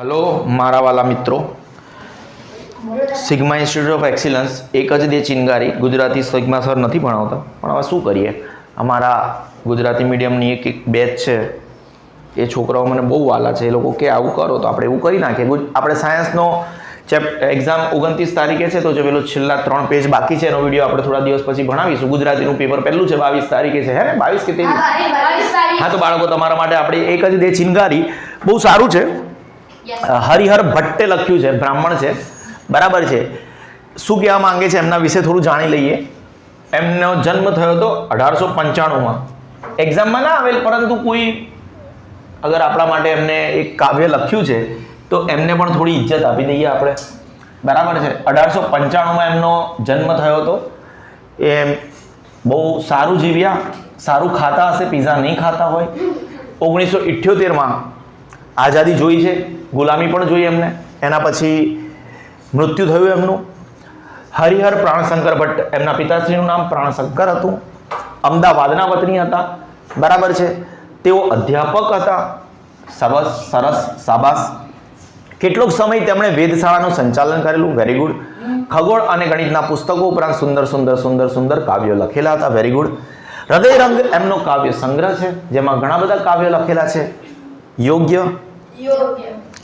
Hello મારા વાલા મિત્રો. સિગ્મા ઇન્સ્ટિટ્યૂટ ઓફ એક્સિલન્સ એક જ દે ચિનગારી ગુજરાતી સિગ્મા સર નથી ભણાવતા. પણ હવે શું કરીએ? અમારા ગુજરાતી મીડિયમની એક એક બેચ છે. એ છોકરાઓ મને બહુ વાલા છે. એ લોકો કે આવું કરો તો આપણે એવું કરી નાખીએ. આપણે સાયન્સનો ચેપ એક્ઝામ ઓગણત્રીસ તારીખે છે તો જે પેલું છેલ્લા ત્રણ પેજ બાકી છે એનો વીડિયો આપણે થોડા દિવસ પછી ભણાવીશું. ગુજરાતીનું પેપર પહેલું છે બાવીસ તારીખે છે. હે ને? બાવીસ કે ત્રેવીસ? હા તો બાળકો તમારા માટે આપણે એક જ દે ચિનગારી. બહુ સારું છે. હરિહર ભટ્ટે લખ્યું છે, બ્રાહ્મણ છે. બરાબર છે. શું કહેવા માંગે છે એમના વિશે થોડું જાણી લઈએ. એમનો જન્મ થયો હતો અઢારસો પંચાણુંમાં. એક્ઝામમાં ના આવેલ, પરંતુ કોઈ અગર આપણા માટે એમને એક કાવ્ય લખ્યું છે, તો એમને પણ થોડી ઇજ્જત આપી દઈએ આપણે. બરાબર છે. અઢારસો પંચાણુંમાં એમનો જન્મ થયો હતો. એ બહુ સારું જીવ્યા. સારું ખાતા હશે, પીઝા નહીં ખાતા હોય. ઓગણીસો ઇઠ્યોતેરમાં આઝાદી જોઈ છે. ગુલામી પણ જોઈ એમને. એના પછી મૃત્યુ થયું એમનું. હરિહર પ્રાણશંકર ભટ્ટ, એમના પિતાશ્રીનું નામ પ્રાણશંકર હતું. અમદાવાદના વતની હતા. બરાબર છે. તેઓ અધ્યાપક હતા. સરસ સરસ, સાબાસ. કેટલોક સમય તેમણે વેધશાળાનું સંચાલન કરેલું. વેરી ગુડ ખગોળ અને ગણિતના પુસ્તકો ઉપરાંત સુંદર સુંદર સુંદર સુંદર કાવ્યો લખેલા હતા. વેરી ગુડ હૃદય રંગ એમનો કાવ્ય સંગ્રહ છે, જેમાં ઘણા બધા કાવ્યો લખેલા છે. યોગ્ય.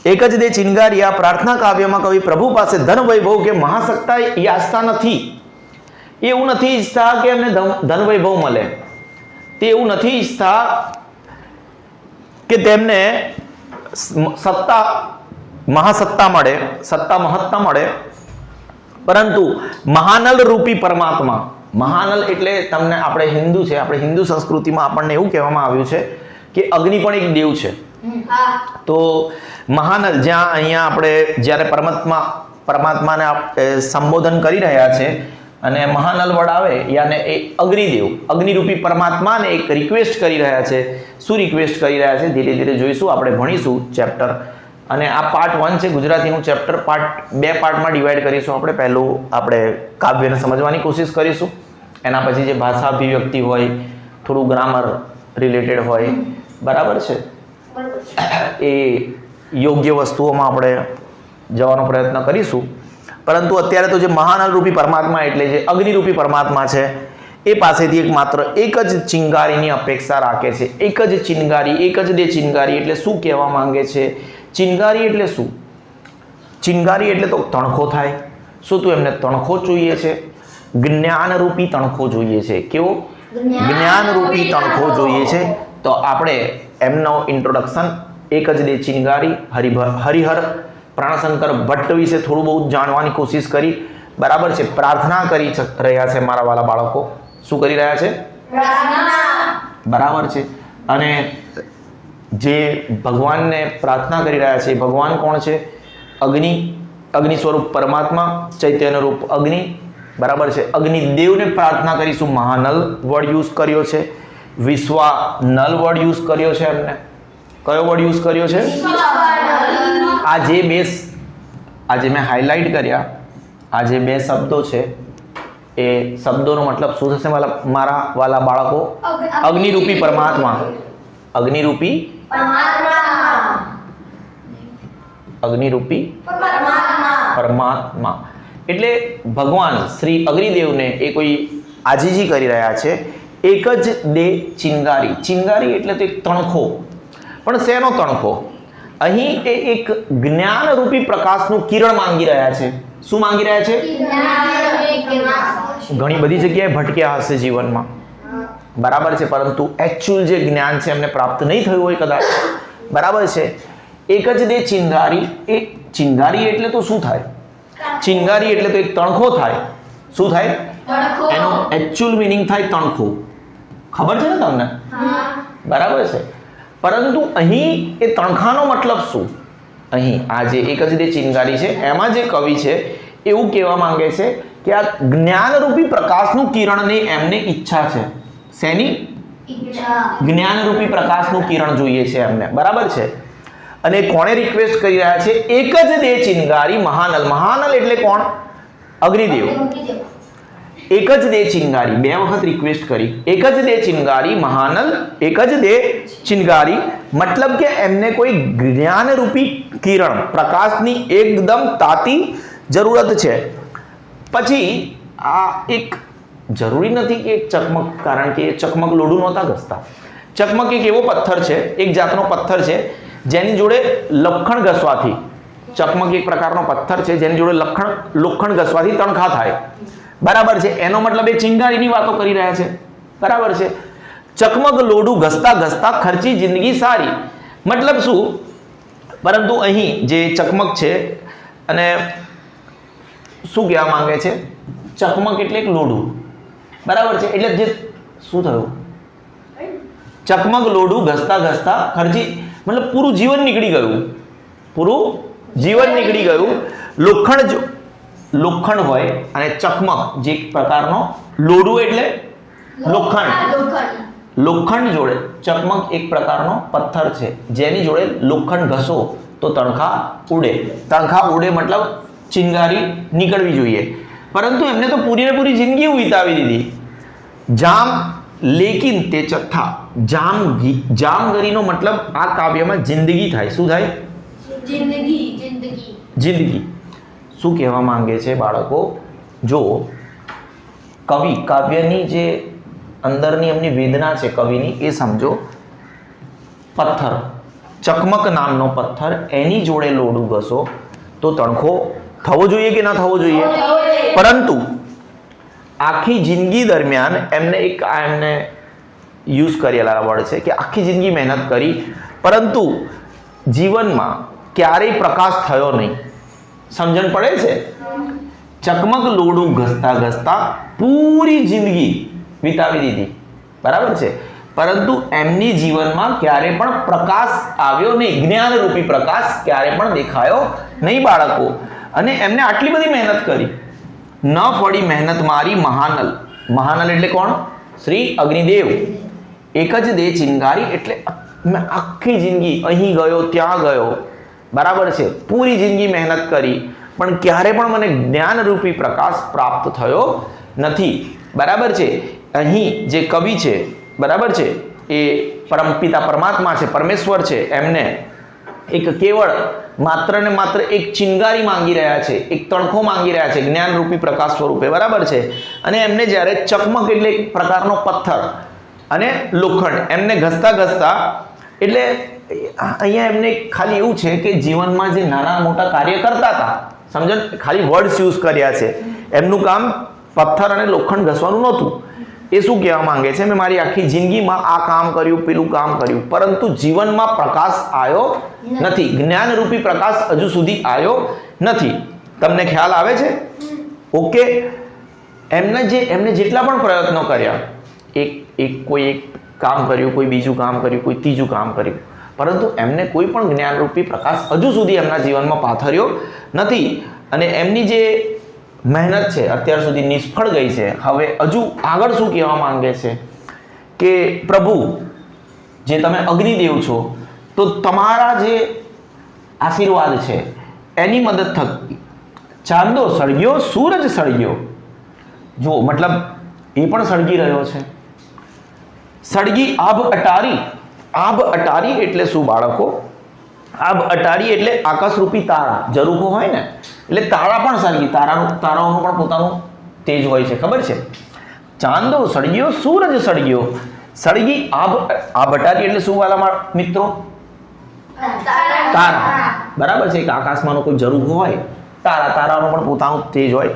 એક જ દે ચિનગારિયા પ્રાર્થના કાવ્યમાં કવિ પ્રભુ પાસે ધન વૈભવ કે મહાસત્તા યાચતા નથી. એ એવું નથી ઈચ્છતા કે એમને ધન વૈભવ મળે. તે એવું નથી ઈચ્છતા કે તેમને સત્તા, મહાસત્તા મળે, સત્તા મહત્તા મળે. પરંતુ મહાનલ રૂપી પરમાત્મા, મહાનલ એટલે તમને આપણે હિન્દુ છે, આપણે હિન્દુ સંસ્કૃતિમાં આપણને એવું કહેવામાં આવ્યું છે કે અગ્નિ પણ એક દેવ છે. તો મહાનલ જ્યાં અહીંયા આપણે જ્યારે પરમાત્મા પરમાત્માને સંબોધન કરી રહ્યા છે અને મહાનલ વડ આવે યાને એ અગ્નિદેવ અગ્નિરૂપી પરમાત્માને એક રિક્વેસ્ટ કરી રહ્યા છે. શું રિક્વેસ્ટ કરી રહ્યા છે? ધીરે ધીરે જોઈશું આપણે ભણીશું ચેપ્ટર અને આ પાર્ટ વન છે ગુજરાતીનું ચેપ્ટર પાર્ટ બે પાર્ટમાં ડિવાઈડ કરીશું આપણે. પહેલું આપણે કાવ્યને સમજવાની કોશિશ કરીશું. એના પછી જે ભાષા અભિવ્યક્તિ હોય થોડું ગ્રામર રિલેટેડ હોય બરાબર છે? એ યોગ્ય વસ્તુઓમાં આપણે જવાનો પ્રયત્ન કરીશું. પરંતુ અત્યારે તો જે મહાનલ રૂપી પરમાત્મા એટલે જે અગ્નિરૂપી પરમાત્મા છે એ પાસેથી એક માત્ર એક જ ચિંગારીની અપેક્ષા રાખે છે. એક જ ચિનગારી એક જ દે ચિનગારી એટલે શું કહેવા માંગે છે? ચિનગારી એટલે શું? ચિનગારી એટલે તો તણખો થાય. શું તું એમને તણખો જોઈએ છે? જ્ઞાનરૂપી તણખો જોઈએ છે. કેવો? જ્ઞાનરૂપી તણખો. જોઈએ છે. તો આપણે એમનો ઇન્ટ્રોડક્શન એક જ દે ચિનગારી હરિભર હરિહર પ્રાણશંકર ભટ્ટ વિશે થોડું બહુ જાણવાની કોશિશ કરી. બરાબર છે પ્રાર્થના કરી રહ્યા છે મારા વાલા બાળકો. શું કરી રહ્યા છે? બરાબર છે. અને જે ભગવાનને પ્રાર્થના કરી રહ્યા છે ભગવાન કોણ છે? અગ્નિ અગ્નિ સ્વરૂપ પરમાત્મા ચૈતન્ય રૂપ અગ્નિ. બરાબર છે. અગ્નિદેવને પ્રાર્થના કરીશું. મહાનલ વર્ડ યુઝ કર્યો છે. વિશ્વા નલ વર્ડ યુઝ કર્યો છે એમને? કયો વર્ડ યુઝ કર્યો છે? આ જે બે આજે મેં હાઇલાઇટ કર્યા, આ જે બે શબ્દો છે, એ શબ્દોનો મતલબ શું થશે? મારા વાલા બાળકો, અગ્નિરૂપી પરમાત્મા. અગ્નિરૂપી અગ્નિરૂપી પરમાત્મા. એટલે ભગવાન શ્રી અગ્નિદેવને એ કોઈ આજીજી કરી રહ્યા છે એક જ દે ચિંગારી. ચિંગારી એટલે તો એક તણખો. પણ શેનો તણખો? અહીં તે એક જ્ઞાનરૂપી પ્રકાશનું કિરણ માંગી રહ્યા છે. શું માંગી રહ્યા છે? ઘણી બધી જગ્યાએ ભટક્યા હશે જીવનમાં. બરાબર છે પરંતુ એકચ્યુઅલ જે જ્ઞાન છે એમને પ્રાપ્ત નહીં થયું હોય કદાચ. બરાબર છે. એક જ દે ચિંગારી. એ ચિંગારી એટલે તો શું થાય? ચિંગારી એટલે તો એક તણખો થાય. શું થાય? એનો એકચ્યુઅલ મિનિંગ થાય તણખો. ખબર છે ને તમને? બરાબર છે. પરંતુ અહીં એ તણખાનો મતલબ શું? અહીં આ જે એક જ દે ચિંગારી છે એમાં જે કવિ છે એવું કહેવા માંગે છે કે આ જ્ઞાનરૂપી પ્રકાશનું કિરણની એમને ઈચ્છા છે. શેની? જ્ઞાનરૂપી પ્રકાશનું કિરણ જોઈએ છે એમને. બરાબર છે? અને કોણે રિક્વેસ્ટ કરી રહ્યા છે? એક જ દે ચિનગારી મહાનલ. મહાનલ એટલે કોણ? અગ્નિદેવ. એક જ દે ચિનગારી બે વખત રિક્વેસ્ટ કરી. એક જ દે ચિનગારી મહાનલ. એક જ દે ચિનગારી મતલબ કે એમને કોઈ જ્ઞાનરૂપી કિરણ, પ્રકાશની એકદમ તાતી જરૂરત છે. પછી આ એક જરૂરી નથી કે ચકમક, કારણ કે ચકમક લોડું નહોતા ઘસતા. ચકમક એક એવો પથ્થર છે, એક જાતનો પથ્થર છે, જેની જોડે લખણ ઘસવાથી. ચકમક એક પ્રકારનો પથ્થર છે, જેની જોડે લખણ, લોખંડ ઘસવાથી તણખા થાય. બરાબર છે? એનો મતલબ એ ચિંગારીની વાતો કરી રહ્યા છે. બરાબર છે? ચકમક લોડું ઘસતા ઘસતા ખર્ચી જિંદગી સારી. મતલબ શું? પરંતુ અહીં જે ચકમક છે, અને શું કહેવા માંગે છે? ચકમક એટલે એક લોડું. બરાબર છે? એટલે જે શું થયું? ચકમક લોડું ઘસતા ઘસતા ખર્ચી, મતલબ પૂરું જીવન નીકળી ગયું. પૂરું જીવન નીકળી ગયું. લોખંડ લોખંડ હોય અને ચકમક જે પ્રકારનો લોડું એટલે લોખંડ. લોખંડ. લોખંડ જોડે ચકમક એક પ્રકારનો પથ્થર છે. જેની જોડે લોખંડ ઘસો તો તણખા ઉડે. તણખા ઉડે મતલબ ચિંગારી નીકળવી જોઈએ. પરંતુ એમને તો પૂરીને પૂરી જિંદગી વિતાવી દીધી. જામ લેકિન તે ચથ્થા. જામ જામગરીનો મતલબ આ કાવ્યમાં જિંદગી થાય. શું થાય? જિંદગી જિંદગી. જિંદગી. શું કહેવા માંગે છે બાળકો? જો કવિ કાવ્યની જે અંદરની એમની વેદના છે કવિની એ સમજો. પથ્થર ચકમક નામનો પથ્થર એની જોડે લોડું ઘસો તો તણખો થવો જોઈએ કે ના થવો જોઈએ? પરંતુ આખી જિંદગી દરમિયાન એમને એક આ એમને યુઝ કરેલા વર્ડ છે કે આખી જિંદગી મહેનત કરી પરંતુ જીવનમાં ક્યારેય પ્રકાશ થયો નહીં. સમજણ પડે છે? ચકમક લોડું ઘસતા ઘસતા પૂરી જિંદગી વિતાવી દીધી. બરાબર છે? પરંતુ એમની જીવનમાં ક્યારે પણ પ્રકાશ આવ્યો નહીં. જ્ઞાનરૂપી પ્રકાશ ક્યારે પણ દેખાયો નહીં બાળકો. અને એમને આટલી બધી મહેનત કરી. ન ફળી મહેનત મારી મહાનલ. મહાનલ એટલે કોણ? શ્રી અગ્નિદેવ. એક જ દે ચિંગારી એટલે મેં આખી જિંદગી અહીં ગયો, ત્યાં ગયો. બરાબર છે. પૂરી જિંદગી મહેનત કરી, પણ ક્યારે પણ મને જ્ઞાનરૂપી પ્રકાશ પ્રાપ્ત થયો નથી. બરાબર છે? અહીં જે કવિ છે, બરાબર છે? એ પરમપિતા પરમાત્મા છે, પરમેશ્વર છે, એમને એક કેવળ માત્ર ને માત્ર એક ચિંગારી માંગી રહ્યા છે, એક તણખો માંગી રહ્યા છે, જ્ઞાનરૂપી પ્રકાશ સ્વરૂપે. બરાબર છે? અને એમને જ્યારે ચકમક એટલે એક પ્રકારનો પથ્થર અને લોખંડ, એમને ઘસતા ઘસતા એટલે અહીંયા એમને ખાલી એવું છે કે જીવનમાં જે નાના મોટા કાર્ય કરતા હતા, સમજણ? ખાલી વર્ડ્સ યુઝ કર્યા છે. એમનું કામ પથ્થર અને લોખંડ ઘસવાનું નહોતું. એ શું કહેવા માંગે છે? મેં મારી આખી જિંદગીમાં આ કામ કર્યું, પેલું કામ કર્યું, પરંતુ જીવનમાં પ્રકાશ આવ્યો નથી. જ્ઞાનરૂપી પ્રકાશ હજુ સુધી આવ્યો નથી. તમને ખ્યાલ આવે છે? ઓકે. એમને જે, એમને જેટલા પણ પ્રયત્નો કર્યા, એક એક કોઈ એક કામ કર્યું, કોઈ બીજું કામ કર્યું, કોઈ ત્રીજું કામ કર્યું પરંતુ એમને કોઈ પણ જ્ઞાનરૂપી પ્રકાશ હજુ સુધી એમના જીવનમાં પાથર્યો નથી. અને એમની જે મહેનત છે, અત્યાર સુધી નિષ્ફળ ગઈ છે, હવે હજુ આગળ શું કહેવા માંગે છે કે, પ્રભુ, જે તમે અગ્નિદેવ છો, તો તમારા જે આશીર્વાદ છે, એની મદદ થકી ચાંદો સળગ્યો, સૂરજ સળગ્યો. જુઓ, મતલબ એ પણ સળગી રહ્યો છે. સળગી આભ અટારી આભ અટારી એટલે શું બાળકો? આભ અટારી એટલે આકાશરૂપી તારા. ઝરૂખો હોય ને? એટલે તારા પણ સળગી તારાનું તારાઓનું પણ પોતાનું તેજ હોય છે ખબર છે? ચાંદો સળગ્યો સૂરજ સળગ્યો. સળગી આભ આભ અટારી એટલે શું વાલા મિત્રો? તારા. બરાબર છે કે આકાશમાંનો કોઈ જરૂર હોય? તારા તારાનો પણ પોતાનું તેજ હોય.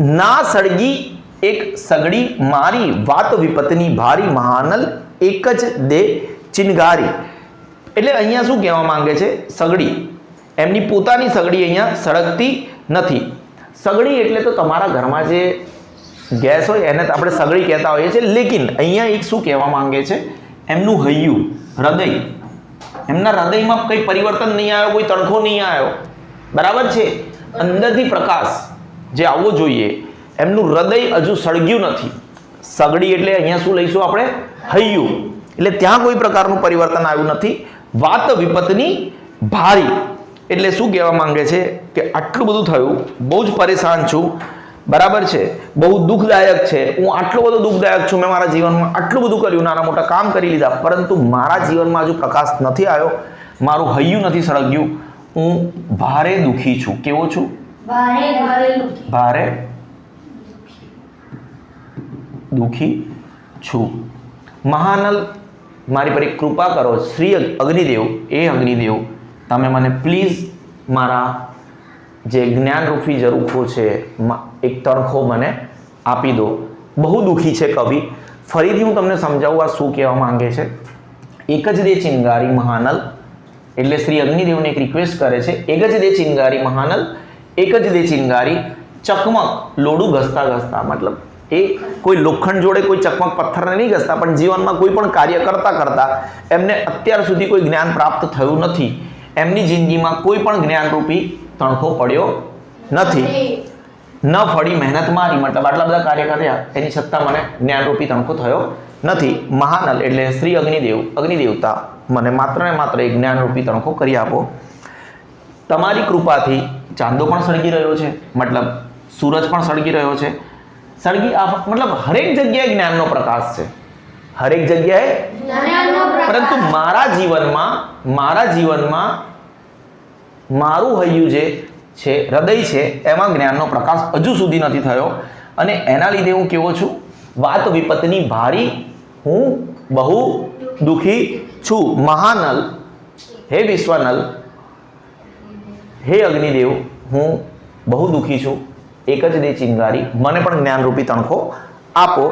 ના સળગી એક સગડી મારી વાત વિપતની ભારી મહાનલ એક જ દે. ચિનગારી. એટલે અહીંયા શું કહેવા માંગે છે? સગડી. એમની પોતાની સગડી અહીંયા સળગતી નથી. સગડી એટલે તો તમારા ઘરમાં જે ગેસ હોય એને આપણે સગડી કહેતા હોઈએ છીએ. લેકિન અહીંયા એક શું કહેવા માંગે છે? એમનું હૈયું, હૃદય. એમના હૃદયમાં કંઈ પરિવર્તન નહીં આવ્યો, કોઈ તણખો નહીં આવ્યો. બરાબર છે? અંદરથી પ્રકાશ જે આવવો જોઈએ, એમનું હૃદય હજુ સળગ્યું નથી. સગડી એટલે અહીંયા શું લઈશું આપણે? હૈયું. એટલે ત્યાં કોઈ પ્રકારનું પરિવર્તન આવ્યું નથી. વાત વિપતની ભારી. એટલે શું કહેવા માંગે છે કે આટલું બધું થયું બહુ જ પરેશાન છું. બરાબર છે? બહુ દુઃખદાયક છે. હું આટલો બધો દુઃખદાયક છું મેં મારા જીવનમાં આટલું બધું કર્યું નાના મોટા કામ કરી લીધા પરંતુ મારા જીવનમાં હજુ પ્રકાશ નથી આવ્યો. મારું હૈયું નથી સળગ્યું. હું ભારે દુઃખી છું. કેવો છું? ભારે દુઃખી છું. મહાનલ મારી પર એક કૃપા કરો, શ્રી અગ્નિદેવ, એ અગ્નિદેવ, તમે મને પ્લીઝ મારા જે જ્ઞાનરૂપી જરૂખો છે એક તણખો મને આપી દો. બહુ દુઃખી છે કવિ. ફરીથી હું તમને સમજાવું આ શું કહેવા માંગે છે. એક જ દે ચિંગારી મહાનલ, એટલે શ્રી અગ્નિદેવને એક રિક્વેસ્ટ કરે છે, એક જ દે ચિંગારી મહાનલ, એક જ દે ચિંગારી ચકમક, લોડું ઘસતા ઘસતા, મતલબ એ કોઈ લોખંડ જોડે કોઈ ચકમક પથ્થરને નહીં ઘસતા પણ જીવનમાં કોઈ પણ કાર્ય કરતા કરતા એમને અત્યાર સુધી કોઈ જ્ઞાન પ્રાપ્ત થયું નથી. એમની જિંદગીમાં કોઈ પણ જ્ઞાનરૂપી તણખો પડ્યો નથી. ન ફળી મહેનત મારી મતલબ આટલા બધા કાર્ય કર્યા એની છતાં મને જ્ઞાનરૂપી તણખો થયો નથી. મહાનલ એટલે શ્રી અગ્નિદેવ અગ્નિદેવતા મને માત્ર ને માત્ર એક જ્ઞાનરૂપી તણખો કરી આપો. તમારી કૃપાથી ચાંદો પણ સળગી રહ્યો છે મતલબ સૂરજ પણ સળગી રહ્યો છે સળગી મતલબ હરેક જગ્યાએ જ્ઞાનનો પ્રકાશ છે. હરેક જગ્યાએ? પરંતુ મારા જીવનમાં મારા જીવનમાં મારું હૈયું જે છે હૃદય છે એમાં જ્ઞાનનો પ્રકાશ હજુ સુધી નથી થયો. અને એના લીધે હું કેવો છું? વાત વિપત્તિની ભારી હું બહુ દુઃખી છું. મહાનલ હે વિશ્વનલ હે અગ્નિદેવ હું બહુ દુઃખી છું. એક જ દે ચિંગારી, મને પણ જ્ઞાનરૂપી તણખો આપો.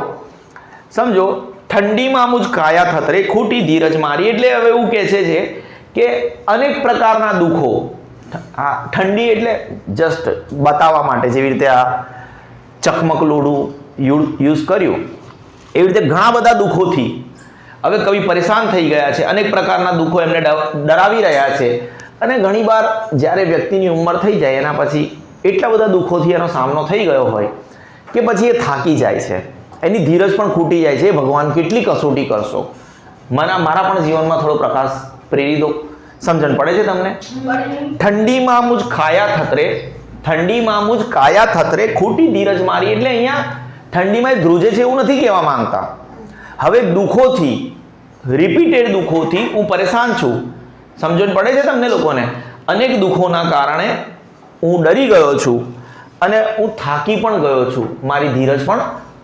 સમજો, ઠંડીમાં મુજ કાયા થતરે ખોટી ધીરજ મારી, એટલે હવે એવું કહે છે જે કે અનેક પ્રકારના દુઃખો, આ ઠંડી એટલે જસ્ટ બતાવવા માટે જેવી રીતે આ ચકમક લોડું યુઝ કર્યું. એવી રીતે ઘણા બધા દુઃખોથી હવે કવિ પરેશાન થઈ ગયા છે, અનેક પ્રકારના દુઃખો એમને ડરાવી રહ્યા છે. અને ઘણીવાર જ્યારે વ્યક્તિની ઉંમર થઈ જાય એના પછી એટલા બધા દુઃખોથી એનો સામનો થઈ ગયો હોય કે પછી એ થાકી જાય છે. એની ધીરજ પણ ખૂટી જાય છે. ભગવાન કેટલી કસોટી કરશો? મને મારા પણ જીવનમાં થોડો પ્રકાશ પ્રેરી દો. સમજણ પડે છે તમને? ઠંડીમાં મુજ ખાયા થતરે, ઠંડીમાં મુજ કાયા થતરે ખોટી ધીરજ મારી એટલે અહીંયા ઠંડીમાં ધ્રુજે છે એવું નથી કહેવા માંગતા. હવે દુઃખોથી રિપીટેડ દુઃખોથી હું પરેશાન છું. સમજણ પડે છે તમને લોકોને? અનેક દુઃખોના કારણે હું ડરી ગયો છું અને હું થાકી પણ ગયો છું. મારી ધીરજ પણ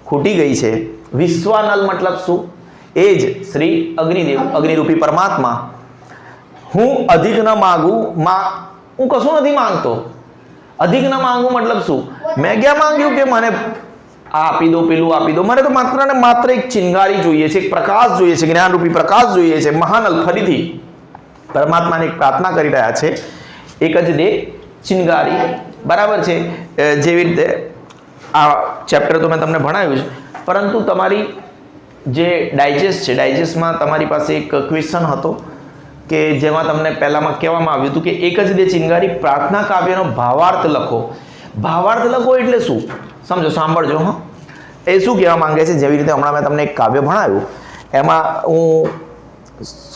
ખૂટી ગઈ છે. વિશ્વાનલ મતલબ શું? એ જ શ્રી અગ્નિદેવ, અગ્નિરૂપી પરમાત્મા. હું અધિક ન માગું, માં, હું કશું નથી માંગતો. અધિક ન માંગું મતલબ શું? મેં ક્યાં માંગ્યું કે મને આ આપી દો, પેલું આપી દો? મને તો માત્ર ને માત્ર એક ચિંગારી જોઈએ છે, એક પ્રકાશ જોઈએ છે, જ્ઞાનરૂપી પ્રકાશ જોઈએ છે, મહાનલ ફરીથી. પરમાત્માને એક પ્રાર્થના કરી રહ્યા છે. એક જ દે ચિંગારી બરાબર છે? જેવી રીતે આ ચેપ્ટર તો મેં તમને ભણાવ્યું છે. પરંતુ તમારી જે ડાયજેસ્ટ છે ડાયજેસ્ટમાં તમારી પાસે એક ક્વેશ્ચન હતો કે જેમાં તમને પહેલાંમાં કહેવામાં આવ્યું હતું કે એક જ દે ચિનગારી પ્રાર્થના કાવ્યનો ભાવાર્થ લખો. ભાવાર્થ લખો એટલે શું? સમજો, સાંભળજો, હા. એ શું કહેવા માંગે છે? જેવી રીતે હમણાં મેં તમને એક કાવ્ય ભણાવ્યું. એમાં હું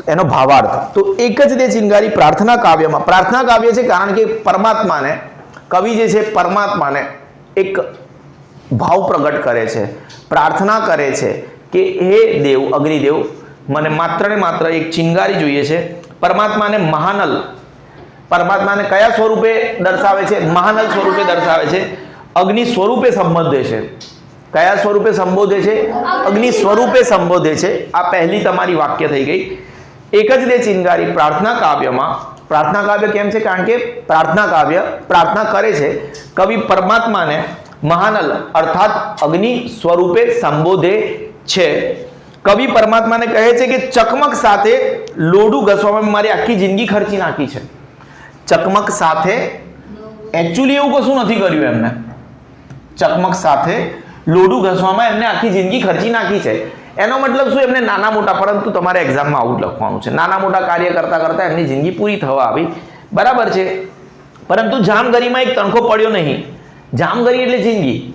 એનો ભાવાર્થ. તો એક જ તે ચિંગારી પ્રાર્થના કાવ્યમાં. પ્રાર્થના કાવ્ય છે કારણ કે પરમાત્માને, કવિ જે છે પરમાત્માને એક ભાવ પ્રગટ કરે છે, પ્રાર્થના કરે છે કે હે દેવ, અગ્નિદેવ, મને માત્ર ને માત્ર એક ચિંગારી જોઈએ છે. પરમાત્માને મહાનલ, પરમાત્માને કયા સ્વરૂપે દર્શાવે છે? મહાનલ સ્વરૂપે દર્શાવે છે. અગ્નિ સ્વરૂપે સંબંધે છે. કયા સ્વરૂપે સંબોધે છે? અગ્નિ સ્વરૂપે સંબોધે છે. આ પહેલી તમારી વાક્ય થઈ ગઈ. એક જ દે ચિંગારી પ્રાર્થના કાવ્યમાં. પ્રાર્થના કાવ્ય કેમ છે? કારણ કે પ્રાર્થના કાવ્ય પ્રાર્થના કરે છે. કવિ પરમાત્માને મહાનલ અર્થાત અગ્નિ સ્વરૂપે સંબોધે છે. કવિ પરમાત્માને કહે છે કે ચકમક સાથે લોડું ઘસવામાં મારી આખી જિંદગી ખર્ચી નાખી છે. ચકમક સાથે એકચ્યુઅલી એવું કશું નથી કર્યું એમને. ચકમક સાથે લોડું ઘસવામાં એમને આખી જિંદગી ખર્ચી નાખી છે. એનો મતલબ શું? એમને નાના મોટા, પરંતુ તમારે એક્ઝામમાં આવું લખવાનું છે. નાના મોટા કાર્ય કરતા કરતા એમની જિંદગી પૂરી થવા આવી. બરાબર છે? પરંતુ જામગરીમાં એક તણખો પડ્યો નહીં. જામગરી એટલે જિંદગી.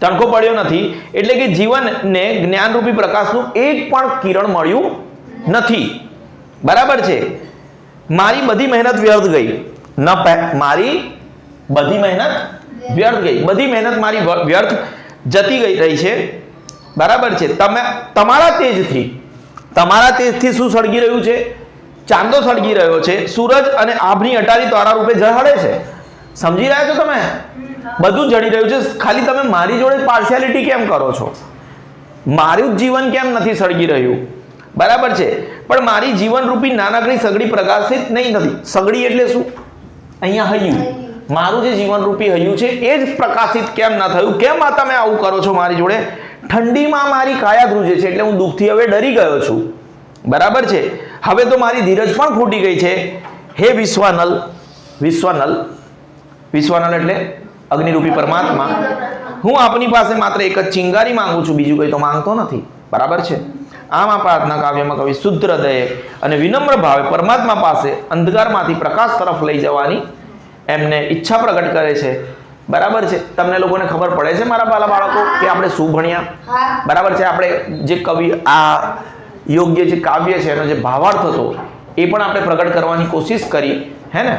તણખો પડ્યો નથી. એટલે કે જીવનને જ્ઞાનરૂપી પ્રકાશનું એક પણ કિરણ મળ્યું નથી. બરાબર છે? મારી બધી મહેનત વ્યર્થ ગઈ. ન મારી બધી મહેનત વ્યર્થ ગઈ. બધી મહેનત મારી વ્યર્થ જતી ગઈ રહી છે. બરાબર છે. તમે, તમારા તેજથી તમારા તેજથી શું સળગી રહ્યું છે? ચાંદો સળગી રહ્યો છે. સૂરજ અને આભની અટારી તારા રૂપે ઝળહળે છે. સમજી રહ્યા છો તમે? બધું જડી રહ્યું છે. ખાલી તમે મારી જોડે પાર્શિયાલિટી કેમ કરો છો? મારું જ જીવન કેમ નથી સળગી રહ્યું? બરાબર છે. પણ મારી જીવનરૂપી નાનકડી સગડી પ્રકાશિત નહીં નથી સગડી એટલે શું? અહીંયા હૈયું. મારું જે જીવનરૂપી હૈયું છે, એ જ પ્રકાશિત કેમ ના થયું? કેમ આ તમે આવું કરો છો મારી જોડે? ઠંડીમાં મારી કાયા ધ્રુજે છે, એટલે હું દુઃખથી હવે ડરી ગયો છું. બરાબર છે? હવે તો મારી ધીરજ પણ ખૂટી ગઈ છે. હે વિશ્વાનલ વિશ્વાનલ વિશ્વાનલ એટલે અગ્નિરૂપી પરમાત્મા. હું આપની પાસે માત્ર એક જ ચિંગારી માંગુ છું, બીજું કંઈ તો માંગતો નથી. બરાબર છે? આમ આ પ્રાર્થના કાવ્યમાં કવિ શુદ્ધ હૃદયે અને વિનમ્ર ભાવે પરમાત્મા પાસે અંધકારમાંથી પ્રકાશ તરફ લઈ જવાની એમને ઈચ્છા પ્રગટ કરે છે. બરાબર છે? તમને લોકોને ખબર પડે છે મારા બાલા બાળકો કે આપણે શું ભણ્યા? બરાબર છે? આપણે જે કવિ આ યોગ્ય જે કાવ્ય છે એનો જે ભાવાર્થ હતો એ પણ આપણે પ્રગટ કરવાની કોશિશ કરી હે ને?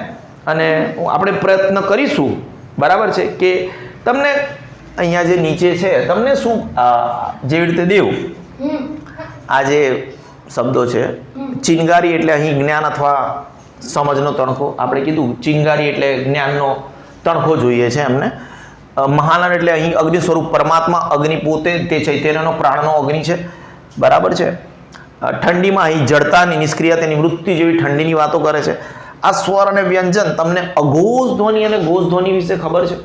અને આપણે પ્રયત્ન કરીશું બરાબર છે? કે તમને અહીંયા જે નીચે છે તમને શું જેવી રીતે દેવ? આ જે શબ્દો છે ચિનગારી એટલે અહીં જ્ઞાન અથવા સમજનો તણખો. આપણે કીધું ચિંગારી એટલે જ્ઞાનનો તણખો જોઈએ છે એમને. મહાનન એટલે અહીં અગ્નિ સ્વરૂપ પરમાત્મા અગ્નિ પોતે તે ચૈતન્યનો પ્રાણનો અગ્નિ છે. બરાબર છે? ઠંડીમાં અહીં જડતાની નિષ્ક્રિયતા તેની વૃત્તિ જેવી ઠંડીની વાતો કરે છે. આ સ્વર અને વ્યંજન તમને અઘોષ ધ્વનિ અને ઘોષ ધ્વનિ વિશે ખબર છે?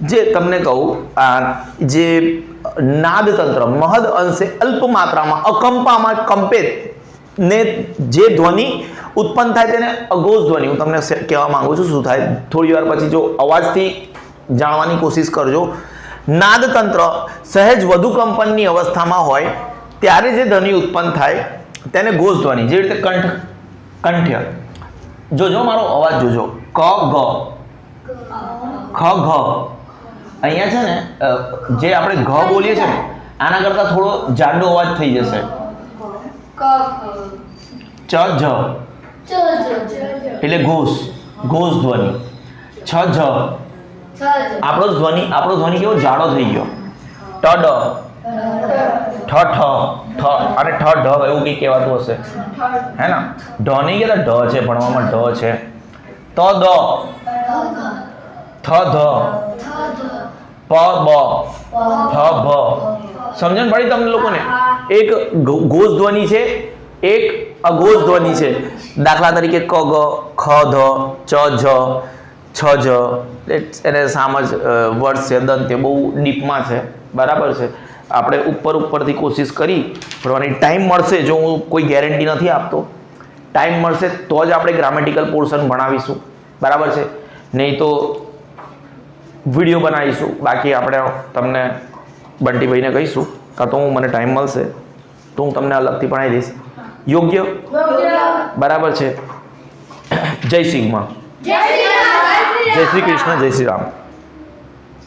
જે તમને કહું આ જે નાદતંત્ર મહદ અંશે અલ્પ માત્રામાં અકંપામાં કંપે ને જે ધ્વનિ ઉત્પન્ન થાય તેને અઘોષ ધ્વનિ. હું તમને કહેવા માંગુ છું, શું થાય? થોડી વાર પછી જો અવાજથી જાણવાની કોશિશ કરજો. નાદતંત્ર સહેજ વધુ કંપનની અવસ્થામાં હોય, ત્યારે જે ધ્વનિ ઉત્પન્ન થાય તેને ઘોષ ધ્વનિ. જેવી રીતે કંઠ, કંઠ્ય. જોજો મારો અવાજ, જોજો. ક ગ ખ, ઘ. અહીંયા છે ને જે આપણે ઘ બોલીએ છીએ ને, આના કરતાં થોડો જાડો અવાજ થઈ જશે. ચ જ. એટલે ઘોષ. ઘોષ ધ્વનિ. છ જ. આપણો ધ્વનિ આપણો ધ્વનિ કેવો? જાડો થઈ ગયો. ટ ડ. ઠ ઠ. ઠ અને ઠ ઢ એવું કંઈ કહેવાતું હશે. હે ને? ઢ નહીં કહેતા ઢ છે ભણવામાં ઢ છે. ત દ. થ ધ. પ બ. ફ ભ સમજણ પડી તમને લોકોને? એક ઘોષ ધ્વનિ છે એક અઘોષ ધ્વનિ છે. દાખલા તરીકે ક, ગ, ખ, ધ, ચ જ છ જ એને સામજ વર્ષ છે, દંત તે બહુ ડીપમાં છે. બરાબર છે. આપણે ઉપર ઉપરથી કોશિશ કરી ભણવાની ટાઈમ મળશે જો હું કોઈ ગેરંટી નથી આપતો. ટાઈમ મળશે તો જ આપણે ગ્રામેટિકલ પોર્શન ભણાવીશું. બરાબર છે. નહીં તો વીડિયો બનાવીશું. બાકી આપણે તમને બંટીભાઈને કહીશું, કાં તો હું, મને ટાઈમ મળશે, તો હું તમને અલગથી ભણાવી દઈશ. યોગ્ય? બરાબર છે. જય સિંહમાં જય શ્રી જય શ્રી કૃષ્ણ જય શ્રી રામ.